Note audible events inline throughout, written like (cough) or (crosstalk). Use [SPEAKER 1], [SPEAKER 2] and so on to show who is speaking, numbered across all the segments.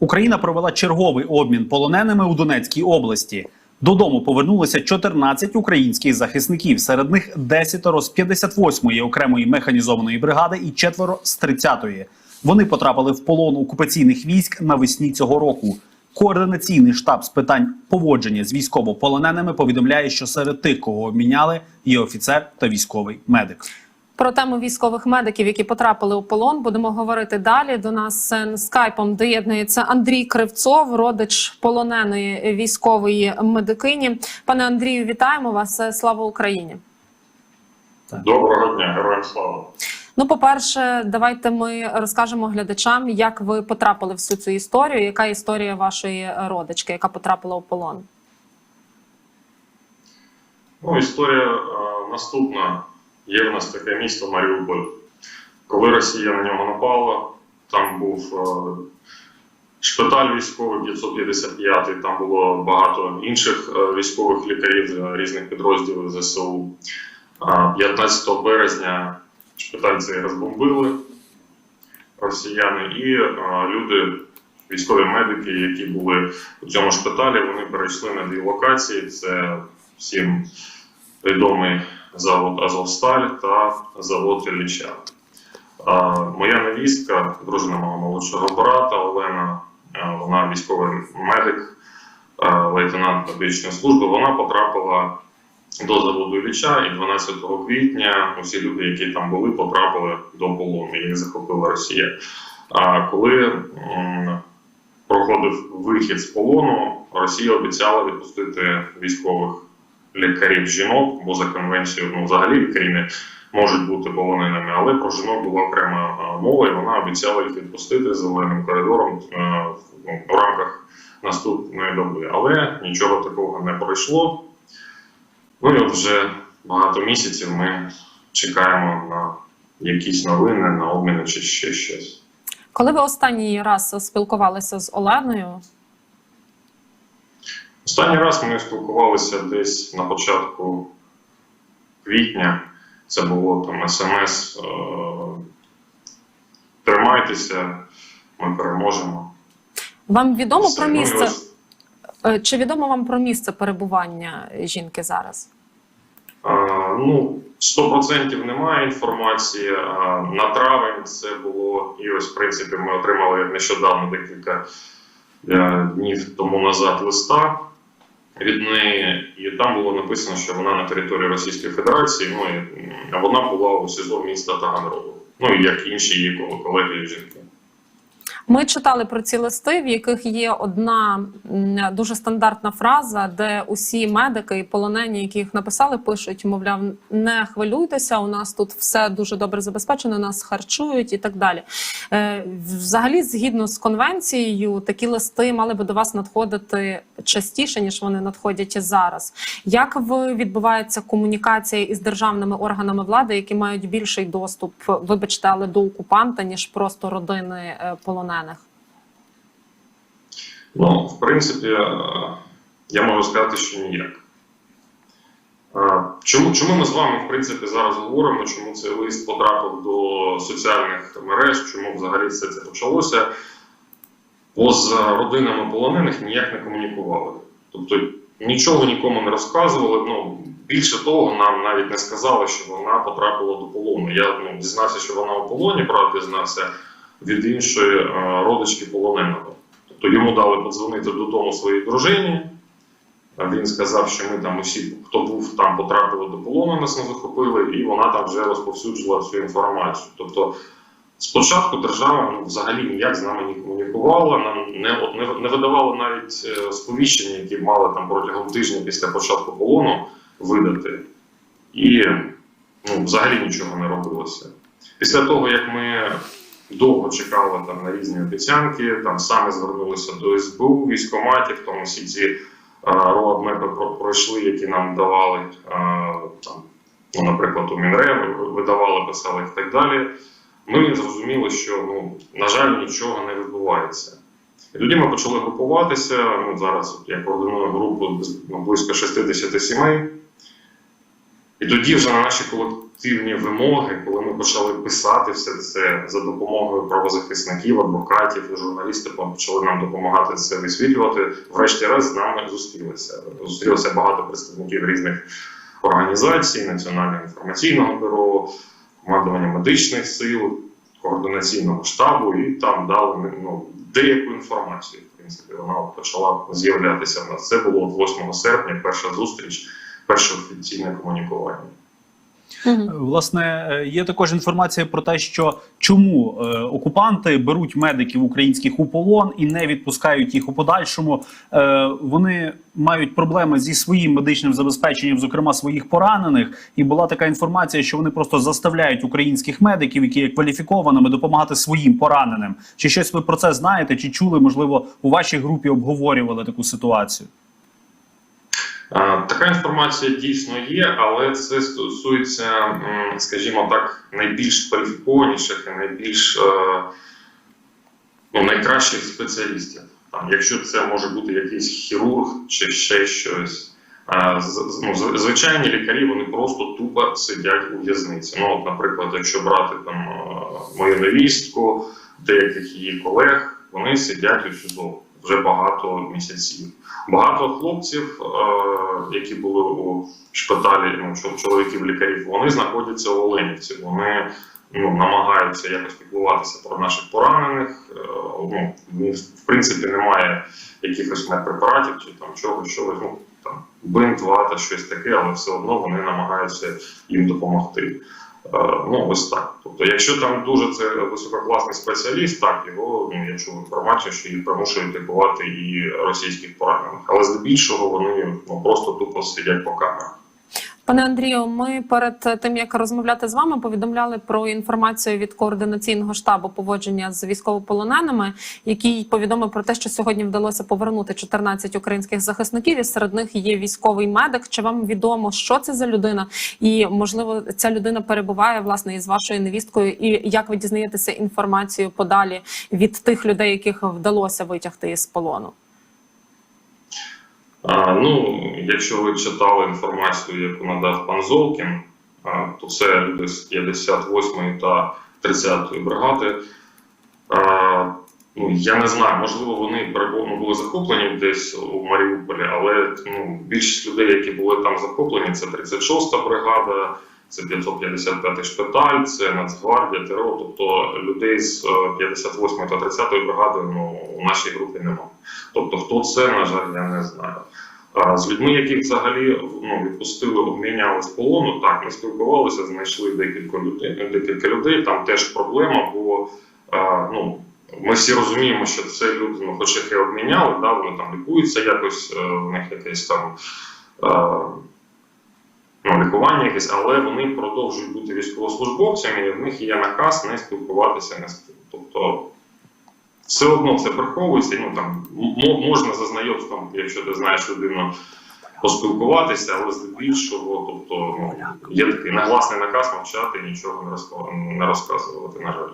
[SPEAKER 1] Україна провела черговий обмін полоненими у Донецькій області. Додому повернулося 14 українських захисників. Серед них 10 з 58-ї окремої механізованої бригади і четверо з 30-ї. Вони потрапили в полон окупаційних військ навесні цього року. Координаційний штаб з питань поводження з військовополоненими повідомляє, що серед тих, кого обміняли, є офіцер та військовий медик.
[SPEAKER 2] Про тему військових медиків, які потрапили у полон, будемо говорити далі. До нас е, скайпом доєднується Андрій Кривцов, родич полоненої військової медикині. Пане Андрію, вітаємо вас. Е, Слава Україні!
[SPEAKER 3] Доброго дня, героям слава.
[SPEAKER 2] Ну, по-перше, давайте ми розкажемо глядачам, як ви потрапили в всю цю історію. Яка історія вашої родички, яка потрапила у полон?
[SPEAKER 3] Ну, історія е, наступна. Є в нас таке місто Маріуполь. Коли Росія на нього напала, там був е, шпиталь військовий 555, там було багато інших е, військових лікарів з різних підрозділів ЗСУ. Е, 15 березня шпиталь цей розбомбили росіяни, і е, люди, військові медики, які були у цьому шпиталі, вони перейшли на дві локації. Це всім відомий завод Азовсталь та завод Ілліча. Моя невістка, дружина мого молодшого брата Олена, вона військовий медик, лейтенант медичної служби. Вона потрапила до заводу Ілліча, і 12 квітня усі люди, які там були, потрапили до полону. Їх захопила Росія. А коли проходив вихід з полону, Росія обіцяла відпустити військових лікарів жінок, бо за конвенцією ну, взагалі лікарі можуть бути полоненими, але про жінок була окрема мова, і вона обіцяла їх відпустити зеленим коридором е, ну, в рамках наступної доби. Але нічого такого не пройшло. Ну і от вже багато місяців ми чекаємо на якісь новини, на обміни чи ще щось.
[SPEAKER 2] Коли ви останній раз спілкувалися з Оленою?
[SPEAKER 3] Останній раз ми спілкувалися десь на початку квітня. Це було там смс. е, Тримайтеся, ми переможемо.
[SPEAKER 2] Вам відомо
[SPEAKER 3] Все.
[SPEAKER 2] про місце?
[SPEAKER 3] ось,
[SPEAKER 2] Е, Чи відомо вам про місце перебування жінки зараз?
[SPEAKER 3] е, Ну, 100% немає інформації. А на травень це було, і ось, в принципі, ми отримали нещодавно декілька днів тому назад листа від неї, і там було написано, що вона на території Російської Федерації. Ну і а вона була у СІЗО міста Таганрогу. Ну як інші її кол- колеги жінки.
[SPEAKER 2] Ми читали про ці листи, в яких є одна дуже стандартна фраза, де усі медики і полонені, які їх написали, пишуть: мовляв, не хвилюйтеся, у нас тут все дуже добре забезпечено, нас харчують і так далі. Е, Взагалі, згідно з конвенцією, такі листи мали би до вас надходити частіше, ніж вони надходять зараз. Як ви відбувається комунікація із державними органами влади, які мають більший доступ, вибачте, але до окупанта, ніж просто родини е, полонених?
[SPEAKER 3] Ну, в принципі, е, я можу сказати, що ніяк. Е, Чому, чому ми з вами, в принципі, зараз говоримо, чому цей лист потрапив до соціальних мереж, чому взагалі все це почалося? Бо з родинами полонених ніяк не комунікували. Тобто нічого нікому не розказували. Ну, більше того, нам навіть не сказали, що вона потрапила до полону. Я ну, дізнався, що вона у полоні, правда, дізнався від іншої е, родички полоненого. Тобто йому дали подзвонити додому своїй дружині. Він сказав, що ми там усі, хто був там, потрапили до полону, нас не захопили, і вона там вже розповсюджувала всю інформацію. Тобто, спочатку держава ну, взагалі ніяк з нами не комунікувала, нам не, не, не видавала навіть е, сповіщення, які мали там протягом тижня після початку полону видати. І ну, взагалі нічого не робилося. Після того, як ми довго чекали там на різні обіцянки, там саме звернулися до СБУ, військоматів, там усі ці роадмепи пройшли, які нам давали там, ну, наприклад, у Мінре видавали, писали і так далі. Ми зрозуміли, що ну, на жаль, нічого не відбувається. І тоді ми почали групуватися. Ну, зараз я координую групу ну, близько 60 сімей. І тоді вже на наші колективні вимоги, коли ми почали писати все це за допомогою правозахисників, адвокатів і журналістів, почали нам допомагати це висвітлювати. Врешті-решт з нами зустрілися. Зустрілося багато представників різних організацій, Національного інформаційного бюро, командування медичних сил, координаційного штабу, і там дали ну, деяку інформацію. В принципі, вона почала з'являтися в нас. Це було 8 серпня, перша зустріч, перше офіційне комунікування.
[SPEAKER 2] Мгм.
[SPEAKER 1] Власне, е, є також інформація про те, що чому е, окупанти беруть медиків українських у полон і не відпускають їх у подальшому. Вони мають проблеми зі своїм медичним забезпеченням, зокрема своїх поранених. І була така інформація, що вони просто заставляють українських медиків, які є кваліфікованими, допомагати своїм пораненим. Чи щось ви про це знаєте? Чи чули? Можливо, у вашій групі обговорювали таку ситуацію?
[SPEAKER 3] Така інформація дійсно є, але це стосується, скажімо так, найбільш кваліфікованіших і найбільш е, ну, найкращих спеціалістів. Там, якщо це може бути якийсь хірург чи ще щось. Ну, звичайні лікарі вони просто тупо сидять у в'язниці. Ну, от, наприклад, якщо брати там е, мою невістку, деяких її колег, вони сидять у СІЗО вже багато місяців. Багато хлопців, е, які були у шпиталі, ну, чоловіків лікарів, вони знаходяться у Оленівці. Вони ну, намагаються якось піклуватися про наших поранених. Е, ну, в принципі, немає якихось медпрепаратів чи там чогось, чогось, ну, там, бинт, вата, щось таке, але все одно вони намагаються їм допомогти. Е, Ну, ось так. Тобто, якщо там дуже це висококласний спеціаліст, так його ну, я чув інформацію, що їх примушують лікувати і російських поранених. Але здебільшого вони ну просто тупо сидять по камерах.
[SPEAKER 2] Пане Андрію, ми перед тим як розмовляти з вами повідомляли про інформацію від координаційного штабу поводження з військовополоненими, який повідомив про те, що сьогодні вдалося повернути 14 українських захисників, і серед них є військовий медик. Чи вам відомо, що це за людина? І можливо, ця людина перебуває власне із вашою невісткою, і як ви дізнаєтеся інформацію подалі від тих людей, яких вдалося витягти із полону?
[SPEAKER 3] Ну, якщо ви читали інформацію, яку надав пан Золкін, то це люди з 58-ї та 30-ї бригади. Ну, я не знаю, можливо, вони перебу- ну, були захоплені десь у Маріуполі, але ну, більшість людей, які були там захоплені, це 36-та бригада, це 555-й шпиталь, це Нацгвардія, ТРО. Тобто людей з е, 58-ї та 30-ї бригади ну, у нашій групі немає. Тобто, хто це, на жаль, я не знаю. З людьми, яких взагалі ну, відпустили, обміняли з полону, так, ми спілкувалися, знайшли декілька людей, декілька людей. Там теж проблема, бо ну, ми всі розуміємо, що це люди, ну, хоч їх і обміняли, да, вони там лікуються якось, е, в них якесь там. Ну, лікування якесь, але вони продовжують бути військовослужбовцями, і в них є наказ не спілкуватися не з тим. Тобто все одно це приховується. Ну там можна за знайомством, якщо ти знаєш людину, поспілкуватися, але здебільшого, тобто ну, є такий нагласний наказ мовчати нічого не, розказувати, на жаль.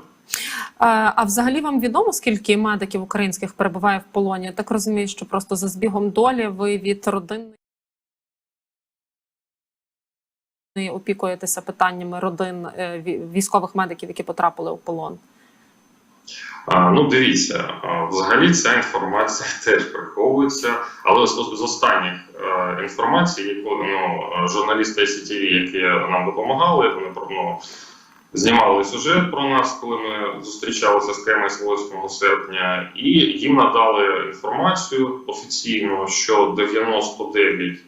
[SPEAKER 2] Е, А взагалі вам відомо, скільки медиків українських перебуває в полоні? Я так розумію, що просто за збігом долі ви від родини опікуєтеся питаннями родин е, військових медиків, які потрапили у полон.
[SPEAKER 3] Ну, дивіться, взагалі ця інформація (laughs) теж приховується, але з, останніх е, інформацій, яку ну, журналісти СІТВ, які нам допомагали, вони ну, знімали сюжет про нас, коли ми зустрічалися з КМС 8 серпня, і їм надали інформацію офіційно, що 99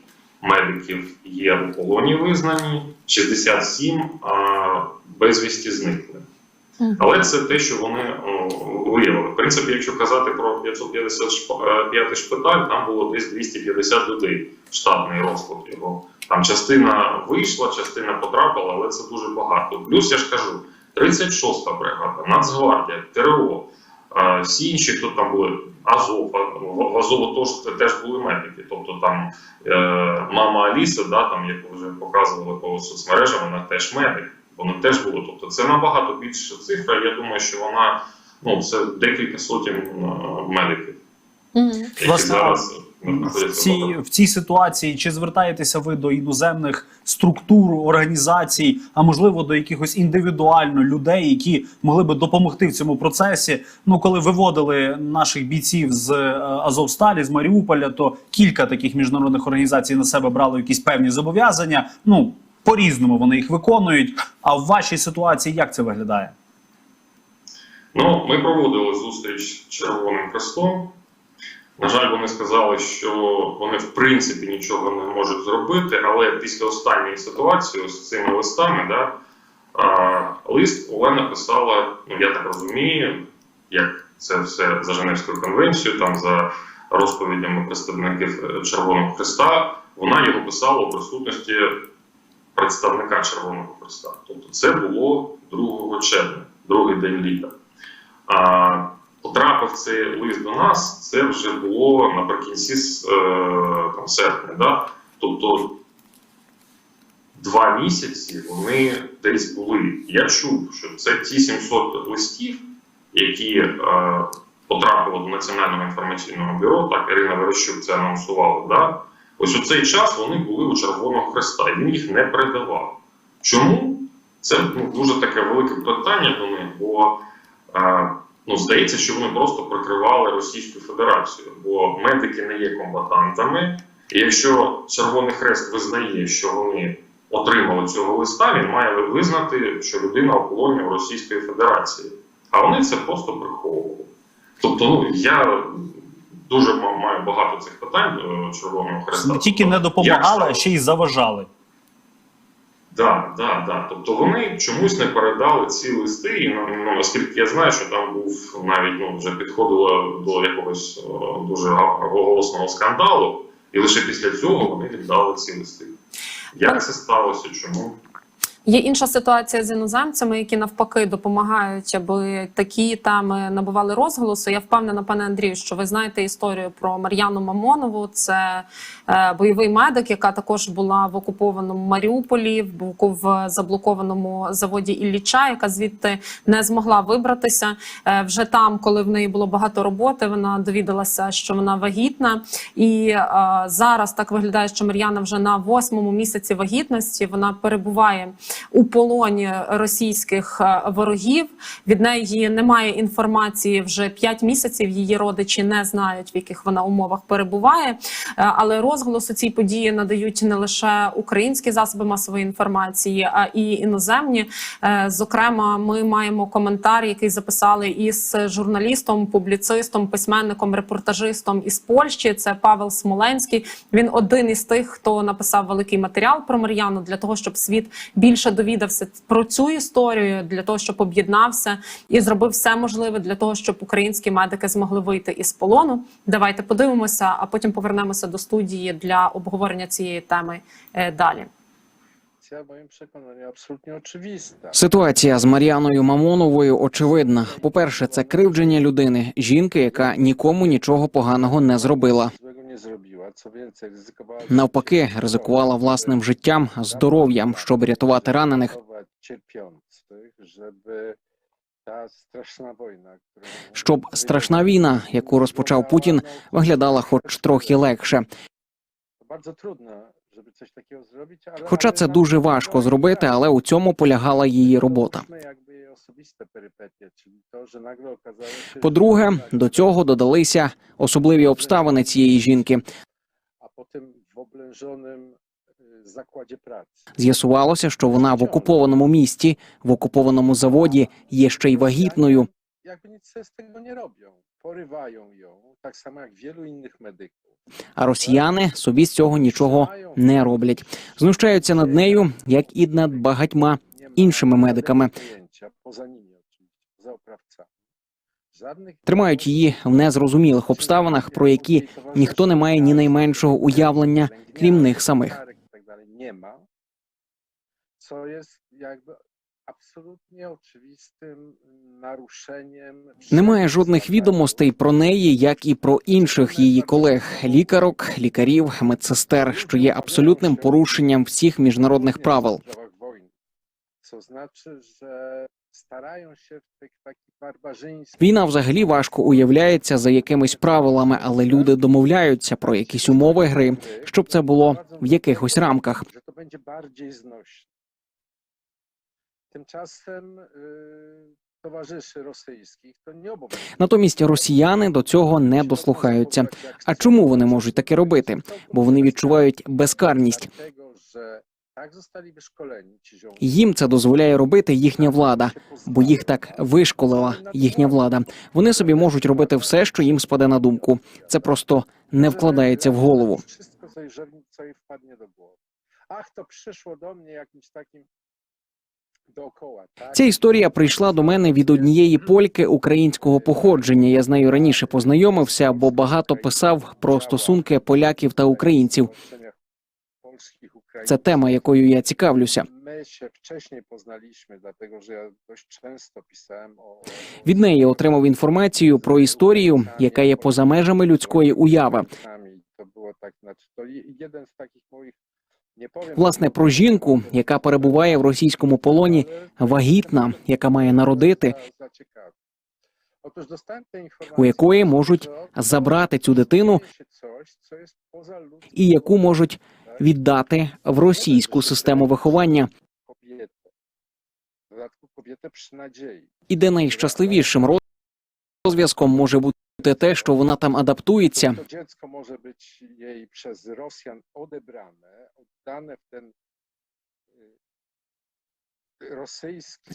[SPEAKER 3] медиків є у полоні визнані, 67 а, безвісті зникли. Але це те, що вони ну, виявили. В принципі, якщо казати про 555 шпиталь, там було десь 250 людей, штатний розклад його. Там частина вийшла, частина потрапила, але це дуже багато. Плюс я ж кажу, 36-та бригада, Нацгвардія, ТРО, е, всі інші, хто там були, Азов, в Азову теж, теж були медики. Тобто там е, мама Аліса, да, там, яку вже показували по соцмережам, вона теж медик. Вони теж були. Тобто це набагато більша цифра. Я думаю, що вона ну це декілька сотень е, медиків, які
[SPEAKER 1] Власне,
[SPEAKER 3] зараз
[SPEAKER 1] В цій,
[SPEAKER 3] в
[SPEAKER 1] цій ситуації чи звертаєтеся ви до іноземних структур, організацій, а можливо до якихось індивідуально людей, які могли би допомогти в цьому процесі? Ну, коли виводили наших бійців з е, Азовсталі, з Маріуполя, то кілька таких міжнародних організацій на себе брали якісь певні зобов'язання. Ну по-різному вони їх виконують. А в вашій ситуації як це виглядає?
[SPEAKER 3] Ну, ми проводили зустріч з Червоним Хрестом. На жаль, вони сказали, що вони в принципі нічого не можуть зробити, але після останньої ситуації з цими листами, да, а, лист Олена писала, ну я так розумію, як це все за Женевською конвенцією, там за розповідями представників е, Червоного Христа, вона його писала у присутності представника Червоного Христа. Тобто це було 2 червня, другий день літа. А, потрапив цей лист до нас, це вже було наприкінці е, там, серпня. Да? Тобто два місяці вони десь були. Я чув, що це ті 700 листів, які е, потрапили до Національного інформаційного бюро, так Ірина Верещук це анонсувала. Да? Ось у цей час вони були у Червоного Хреста, і він їх не передавав. Чому? Це ну, дуже таке велике питання до них, бо е, ну, здається, що вони просто прикривали Російську Федерацію, бо медики не є комбатантами. І якщо Червоний Хрест визнає, що вони отримали цього листа, він має визнати, що людина у полоні Російської Федерації. А вони це просто приховували. Тобто, ну я дуже маю багато цих питань до Червоного Хреста.
[SPEAKER 1] Не тільки не допомагали, а ще й заважали.
[SPEAKER 3] Так, так, так. Тобто вони чомусь не передали ці листи, і ну, ну, наскільки я знаю, що там був навіть ну, вже підходило до якогось о, дуже голосного скандалу, і лише після цього вони віддали ці листи. Як це сталося? Чому?
[SPEAKER 2] Є інша ситуація з іноземцями, які навпаки допомагають, аби такі теми набували розголосу. Я впевнена, пане Андрію, що ви знаєте історію про Мар'яну Мамонову. Це е, бойовий медик, яка також була в окупованому Маріуполі, в заблокованому заводі Ілліча, яка звідти не змогла вибратися. Е, вже там, коли в неї було багато роботи, вона довідалася, що вона вагітна. І е, зараз так виглядає, що Мар'яна вже на восьмому місяці вагітності вона перебуває у полоні російських е, ворогів. Від неї немає інформації вже 5 місяців. Її родичі не знають, в яких вона умовах перебуває. Е, Але розголосу цій події надають не лише українські засоби масової інформації, а і іноземні. Е, Зокрема, ми маємо коментар, який записали із журналістом, публіцистом, письменником, репортажистом із Польщі. Це Павел Смоленський. Він один із тих, хто написав великий матеріал про Мар'яну для того, щоб світ більше довідався про цю історію, для того, щоб об'єднався і зробив все можливе для того, щоб українські медики змогли вийти із полону. Давайте подивимося, а потім повернемося до студії для обговорення цієї теми е, далі.
[SPEAKER 4] Ситуація з Мар'яною Мамоновою очевидна. По-перше, це кривдження людини, жінки, яка нікому нічого поганого не зробила. Навпаки, ризикувала власним життям, здоров'ям, щоб рятувати ранених. Щоб страшна війна, яку розпочав Путін, виглядала хоч трохи легше. Хоча це дуже важко зробити, але у цьому полягала її робота. По-друге, до цього додалися особливі обставини цієї жінки.
[SPEAKER 5] Potem w oblężonym zakładzie pracy.
[SPEAKER 4] З'ясувалося, що вона в окупованому місті, в окупованому заводі є ще й вагітною.
[SPEAKER 5] Nic sobie z tego nie robią. Porywają ją, tak samo jak wielu innych medyków.
[SPEAKER 4] А росіяни собі з цього нічого не роблять. Знущаються над нею, як і над багатьма. Іншими медиками.
[SPEAKER 5] żadnego pojęcia, Poza nimi
[SPEAKER 4] Тримають її в незрозумілих обставинах, про які ніхто не має ні найменшого уявлення, крім них самих. Немає жодних відомостей про неї, як і про інших її колег, лікарок, лікарів, медсестер, що є абсолютним порушенням всіх міжнародних правил.
[SPEAKER 5] W tych takich barbarzyńskich
[SPEAKER 4] Війна взагалі важко уявляється за якимись правилами, але люди домовляються про якісь умови гри, щоб це було в якихось рамках.
[SPEAKER 5] że to będzie bardziej znośne. Tymczasem y, towarzyszy rosyjskich to.
[SPEAKER 4] Натомість росіяни до цього не дослухаються. А чому вони можуть таке робити? Бо вони відчувають безкарність. Їм це дозволяє робити їхня влада, бо їх так вишколила їхня влада. Вони собі можуть робити все, що їм спаде на думку. Це просто не вкладається в голову.
[SPEAKER 5] Przyszło do mnie jakimś takim dookoła, tak?
[SPEAKER 4] Ця історія прийшла до мене від однієї польки українського походження. Я з нею раніше познайомився, бо багато писав про стосунки поляків та українців. Це тема, якою я цікавлюся. Від неї отримав інформацію про історію, яка є поза межами людської уяви. Власне про жінку, яка перебуває в російському полоні, вагітна, яка має народити, у якої можуть забрати цю дитину і яку можуть? Віддати в російську систему виховання, і де найщасливішим розв'язком може бути те, що вона там адаптується,
[SPEAKER 5] dziecko może być jej przez Rosjan odebrane, oddane w ten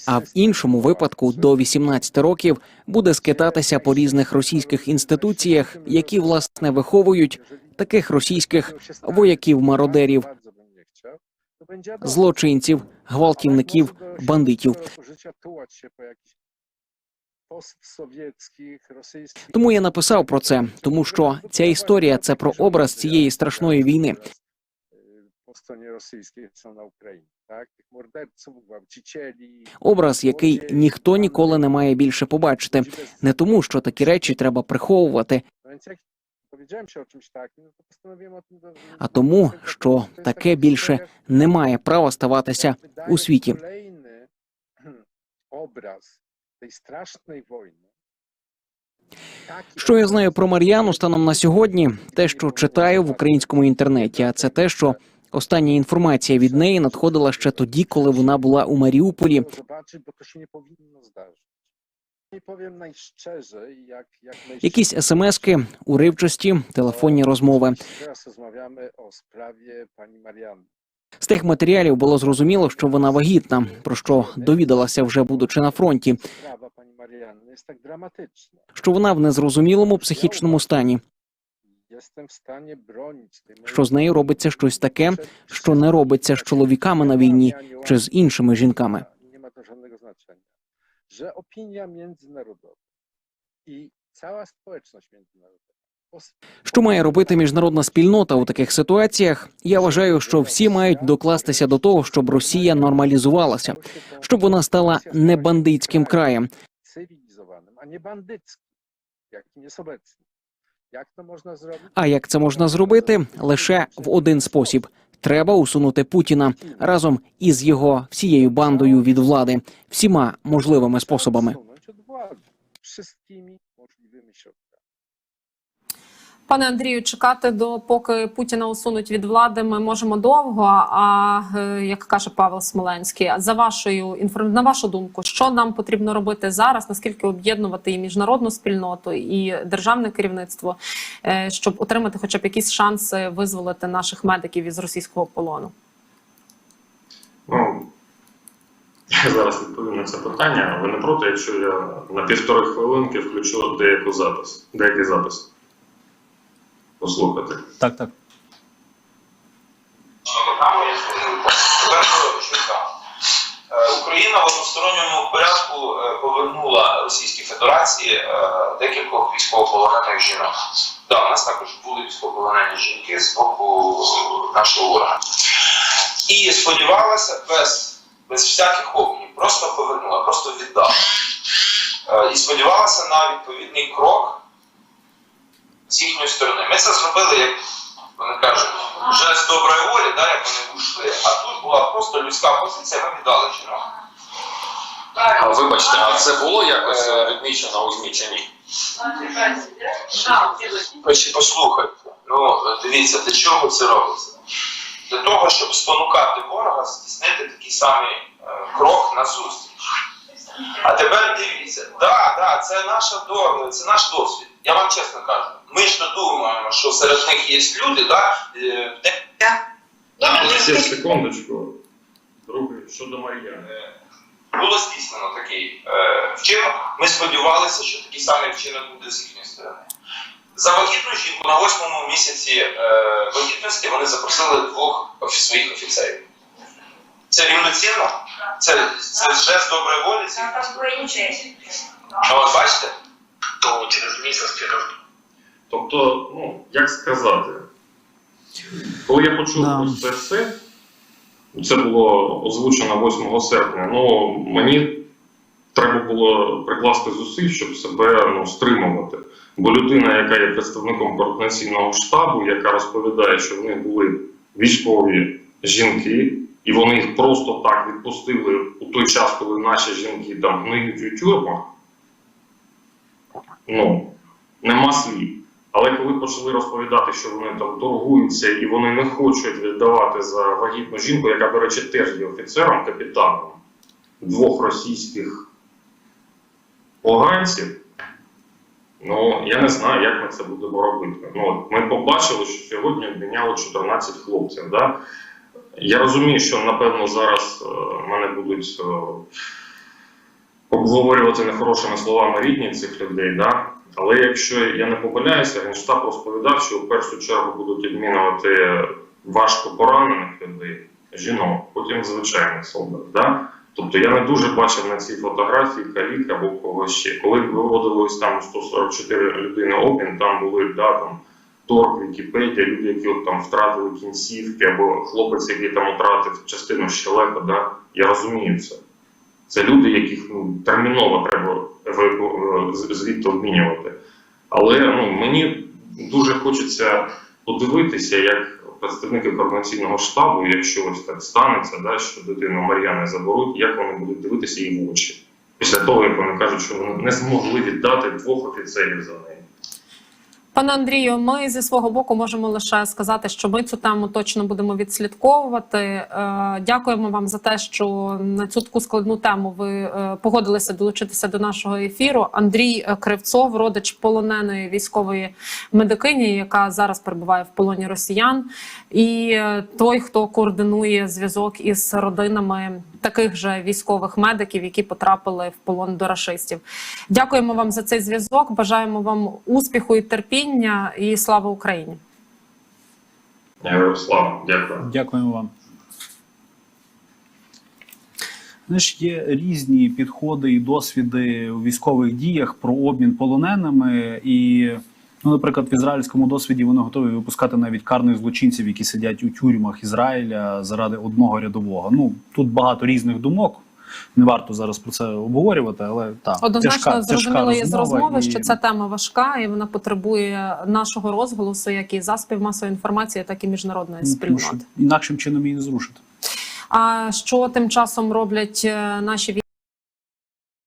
[SPEAKER 4] а в іншому випадку до 18 років буде скитатися по різних російських інституціях, які власне виховують таких російських вояків-мародерів, злочинців, гвалтівників, бандитів. Тому я написав про це, тому що ця історія це про образ цієї страшної війни. Образ, який ніхто ніколи не має більше побачити, не тому, що такі речі треба приховувати, А тому, що таке більше не має права ставатися у світі.
[SPEAKER 5] Obraz tej strasznej wojny.
[SPEAKER 4] Що я знаю про Мар'яну станом на сьогодні? Те, що читаю в українському інтернеті, а це те, що остання інформація від неї надходила ще тоді, коли вона була у Маріуполі. Якісь смски, уривчості, телефонні розмови. З тих матеріалів було зрозуміло, що вона вагітна, про що довідалася вже будучи на фронті, що вона в незрозумілому психічному стані, що з нею робиться щось таке, що не робиться з чоловіками на війні чи з іншими жінками.
[SPEAKER 5] Że opinia międzynarodowa i cała społeczność międzynarodowa
[SPEAKER 4] Що має робити міжнародна спільнота у таких ситуаціях? Я вважаю, що всі мають докластися до того, щоб Росія нормалізувалася, щоб вона стала не бандитським краєм.
[SPEAKER 5] cywilizowanym, a nie bandyckim, jakim jest obecnie. Jak to można zrobić?
[SPEAKER 4] А як це можна зробити? Лише в один спосіб: треба усунути Путіна разом із його всією бандою від влади, всіма можливими способами.
[SPEAKER 2] Пане Андрію, чекати до поки Путіна усунуть від влади, ми можемо довго. А е, як каже Павел Смоленський, за вашою на вашу думку, що нам потрібно робити зараз? Наскільки об'єднувати і міжнародну спільноту, і державне керівництво, е, щоб отримати хоча б якісь шанси визволити наших медиків із російського полону?
[SPEAKER 3] Ну, я зараз відповім на це питання. Ви не проти, якщо я на півтори хвилинки включу деяку запис, деякий запис. Послухати.
[SPEAKER 1] Так, так.
[SPEAKER 6] Україна в односторонньому порядку е, повернула Російській Федерації е, декількох військовополонених жінок. Да, у нас також були військовополонені жінки з боку нашого ворога. І сподівалася без, без всяких обмінів, просто повернула, просто віддала. Е, І сподівалася на відповідний крок з їхньої сторони. Ми це зробили, як вони кажуть, вже з доброї волі, да, як вони вийшли. А тут була просто людська позиція, ми віддали жінок.
[SPEAKER 7] А, Вибачте, а це було якось е, відмічено у ЗМІ чи ні?
[SPEAKER 6] Послухайте. Ну, дивіться, для чого це робиться? Для того, щоб спонукати ворога здійснити такий самий е, крок на зустріч. А тепер дивіться, да, да, це наша до, це наш досвід. Я вам чесно кажу. Ми ж не думаємо, що серед них є люди, да, е, де
[SPEAKER 3] Олексій, секундочку. Другий, щодо Мар'яни.
[SPEAKER 6] е, було здійснено такий е, вчинок. Ми сподівалися, що такий самий вчинок буде з їхньої сторони. За вагітну жінку на восьмому місяці е, вагітності вони запросили двох офі- своїх офіцерів. Це рівноцінно? Це, це жест доброї волі? А от бачите?
[SPEAKER 7] То через місяць через
[SPEAKER 3] Тобто, ну, як сказати, коли я почув
[SPEAKER 1] Да.
[SPEAKER 3] про це все, це було озвучено 8 серпня, ну мені треба було прикласти зусиль, щоб себе ну, стримувати. Бо людина, яка є представником координаційного штабу, яка розповідає, що в них були військові жінки, і вони їх просто так відпустили у той час, коли наші жінки там гниють у тюрмах, ну, нема слів. Але коли почали розповідати, що вони там торгуються і вони не хочуть віддавати за вагітну жінку, яка, до речі, теж є офіцером, капітаном двох російських поганців, ну я не знаю, як ми це будемо робити. Ну, ми побачили, що сьогодні обміняли 14 хлопців. Да? Я розумію, що напевно зараз е, мене будуть е, обговорювати нехорошими словами рідні цих людей. Да? Але якщо я не помиляюся, Генштаб розповідав, що в першу чергу будуть відмінювати важко поранених людей, жінок, потім звичайних солдат. Да? Тобто я не дуже бачив на цій фотографії калік або когось ще. Коли виводили ось там 144 людини обмін, там були да, там, Торг, Вікіпедія, люди, які от там втратили кінцівки, або хлопець, який там втратив частину щелепа, да? я розумію це. Це люди, яких ну, терміново треба е, з- звідти обмінювати. Але ну, мені дуже хочеться подивитися, як представники координаційного штабу, якщо ось так станеться, да, що дитину Мар'яни заберуть, як вони будуть дивитися їй в очі. Після того, як вони кажуть, що вони не змогли віддати двох офіцерів за неї.
[SPEAKER 2] Пане Андрію, ми зі свого боку можемо лише сказати, що ми цю тему точно будемо відслідковувати. Е, Дякуємо вам за те, що на цю таку складну тему ви е, погодилися долучитися до нашого ефіру. Андрій е, Кривцов, родич полоненої військової медикині, яка зараз перебуває в полоні росіян, і той, хто координує зв'язок із родинами таких же військових медиків, які потрапили в полон до рашистів. Дякуємо вам за цей зв'язок. Бажаємо вам успіху і терпіння, і слава Україні.
[SPEAKER 3] Ярослав, дякую.
[SPEAKER 1] Дякуємо вам. Знаєш, є різні підходи і досвіди у військових діях про обмін полоненими. І, ну, наприклад, в ізраїльському досвіді вони готові випускати навіть карних злочинців, які сидять у тюрмах Ізраїля заради одного рядового. Ну тут багато різних думок. Не варто зараз про це обговорювати, але так
[SPEAKER 2] Однозначно зрозуміло є з розмови,
[SPEAKER 1] і-
[SPEAKER 2] що ця тема важка і вона потребує нашого розголосу, як і заспів масової інформації, так і міжнародної
[SPEAKER 1] ну,
[SPEAKER 2] спільноти.
[SPEAKER 1] інакшим чином її не зрушити.
[SPEAKER 2] А що тим часом роблять е, наші